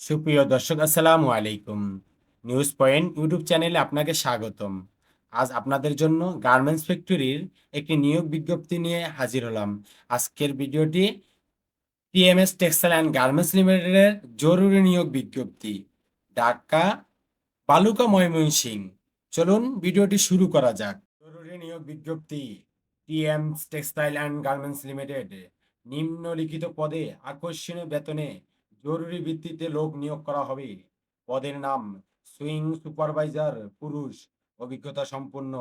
সুপ্রিয় দর্শক, আসসালামু আলাইকুম। নিউজ পয়েন্ট ইউটিউব চ্যানেলে আপনাকে স্বাগতম। আজ আপনাদের জন্য গার্মেন্টস ফ্যাক্টরির একটি নিয়োগ বিজ্ঞপ্তি নিয়ে হাজির হলাম। আজকের ভিডিওটি টিএমএস টেক্সটাইল অ্যান্ড গার্মেন্টস লিমিটেডের জরুরি নিয়োগ বিজ্ঞপ্তি। ঢাকা, বালুকা ময়মনসিং চলুন ভিডিওটি শুরু করা যাক। জরুরি নিয়োগ বিজ্ঞপ্তি TMS textile and garments limited. নিম্নলিখিত পদে আকর্ষণীয় বেতনে জরুরি ভিত্তিতে লোক নিয়োগ করা হবে। পদের নাম সুইং সুপারভাইজার, পুরুষ, অভিজ্ঞতা সম্পন্ন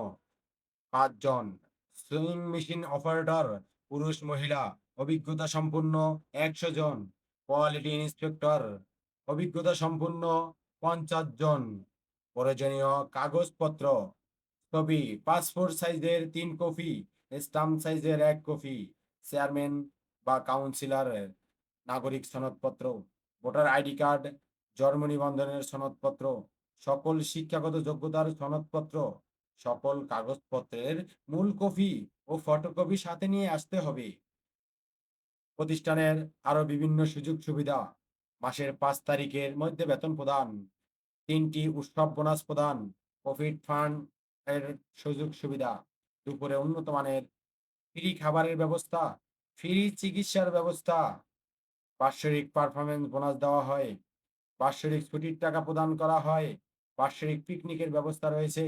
পাঁচজন। সুইং মেশিন অপারেটর, পুরুষ, মহিলা, অভিজ্ঞতা সম্পন্ন একশো জন। কোয়ালিটি ইন্সপেক্টর, অভিজ্ঞতা সম্পন্ন পঞ্চাশ জন। প্রয়োজনীয় কাগজপত্র, ছবি, পাসপোর্ট সাইজের তিন কপি, স্টাম্প সাইজের এক কপি। চেয়ারম্যান বা কাউন্সিলরের নাগরিক সনদপত্র, ভোটার আইডি কার্ড, জন্ম নিবন্ধনের সনদপত্র, সকল শিক্ষাগত যোগ্যতার সনদপত্র, সকল কাগজপত্রের মূল কপি ও ফটোকপি সাথে নিয়ে আসতে হবে। প্রতিষ্ঠানের আরও বিভিন্ন সুযোগ সুবিধা, মাসের পাঁচ তারিখের মধ্যে বেতন প্রদান, তিনটি উৎসব বোনাস প্রদান, প্রফিট ফান্ড এর সুযোগ সুবিধা, দুপুরে উন্নত মানের ফ্রি খাবারের ব্যবস্থা, ফ্রি চিকিৎসার ব্যবস্থা বাৎসরিক পারফরমেন্স বোনাস দেওয়া হয়, বাৎসরিক ছুটির টাকা প্রদান করা হয়, বাৎসরিক পিকনিকের ব্যবস্থা রয়েছে,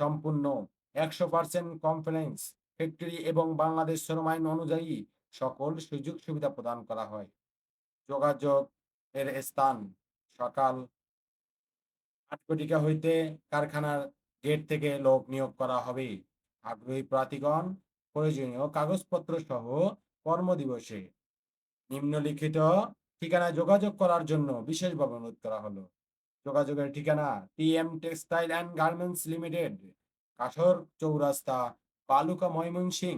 সম্পূর্ণ একশো পার্সেন্ট কমপ্লেন্স ফ্যাক্টরি এবং বাংলাদেশ শ্রম আইন অনুযায়ী সকল সুযোগ সুবিধা প্রদান করা হয়। যোগাযোগ এর স্থান, সকাল আটকটিকা হইতে কারখানার গেট থেকে লোক নিয়োগ করা হবে। আগ্রহী প্রার্থীগণ, প্রয়োজনীয় কাগজপত্র সহ কর্মদিবসে নিম্নলিখিত ঠিকানায় যোগাযোগ করার জন্য বিশেষভাবে অনুরোধ করা হলো। যোগাযোগের ঠিকানা TM textile and garments limited, কাঠর চৌরাস্তা, বালুকা ময়মনসিং